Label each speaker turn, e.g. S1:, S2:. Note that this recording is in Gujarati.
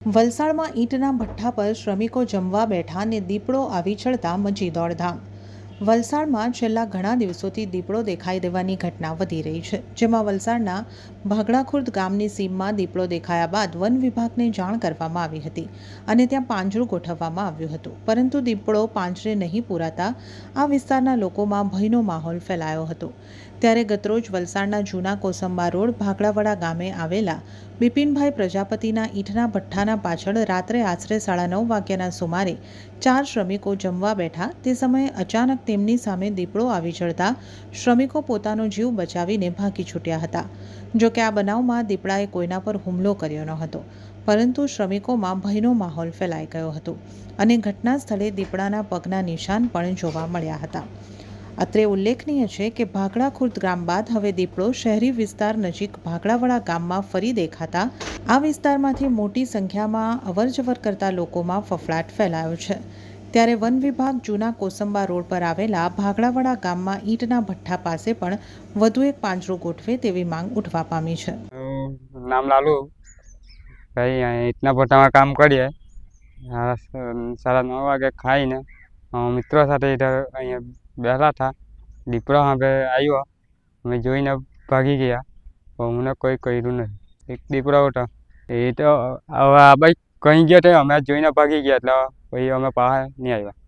S1: વલસાડમાં ઈંટના ભઠ્ઠા પર શ્રમિકો જમવા બેઠા ને દીપડો આવી ચડતા મચી દોડધામ. વલસાડમાં છેલ્લા ઘણા દિવસોથી દીપડો દેખાઈ દેવાની ઘટના વધી રહી છે, જેમાં વલસાડના ભાગડાખુર્દ ગામની સીમમાં દીપડો દેખાયા બાદ વન વિભાગને જાણ કરવામાં આવી હતી અને ત્યાં પાંજરું ગોઠવવામાં આવ્યું હતું. પરંતુ દીપડો પાંજરે નહીં પૂરાતા આ વિસ્તારના લોકોમાં ભયનો માહોલ ફેલાયો હતો. ત્યારે ગતરોજ વલસાડના જૂના કોસંબા રોડ ભાગડાવાડા ગામે આવેલા બિપિનભાઈ પ્રજાપતિના ઈંટના ભઠ્ઠાના પાછળ રાત્રે આશરે સાડા નવ વાગ્યાના સુમારે ચાર શ્રમિકો જમવા બેઠા. તે સમયે અચાનક તેમની સામે દીપડો આવી ચડતા શ્રમિકો પોતાનો જીવ બચાવીને ભાગી છૂટ્યા હતા. જો કે આ બનાવમાં દીપડાએ કોઈના પર હુમલો કર્યો ન હતો, પરંતુ શ્રમિકોમાં ભયનો માહોલ ફેલાઈ ગયો હતો અને ઘટના સ્થળે દીપડાના પગના નિશાન પણ જોવા મળ્યા હતા. અત્રે ઉલ્લેખનીય છે કે ભાગડા ખુર્દ ગામ બાદ હવે દીપડો શહેરી વિસ્તાર નજીક ભાગડાવાડા ગામમાં ફરી દેખાતા. આ વિસ્તારમાંથી મોટી સંખ્યામાં અવરજવર કરતા લોકોમાં ફફડાટ ફેલાયો છે. ત્યારે વન વિભાગ જૂના કોસંબા રોડ પર આવેલા ભાગડાવાડા ગામમાં ઈંટના ભઠ્ઠા પાસે પણ વધુ એક પાંજરો ગોઠવે તેવી માંગ ઉઠવા પામી છે.
S2: નામ લાલુ. ભાઈ ઈંટના ભઠ્ઠામાં કામ કરીએ. સાડા નવ વાગે ખાઈને મિત્રો સાથે અહીંયા બેઠા હતા દીપડો હવે આવ્યો અમે જોઈને ભાગી ગયા. પણ અમને કોઈ કર્યું નથી એક દીપડો હતો. એ તો હવે આ ભાઈ કંઈ ગયો તો અમે જોઈને ભાગી ગયા, એટલે પછી અમે પાસે નહીં આવ્યા.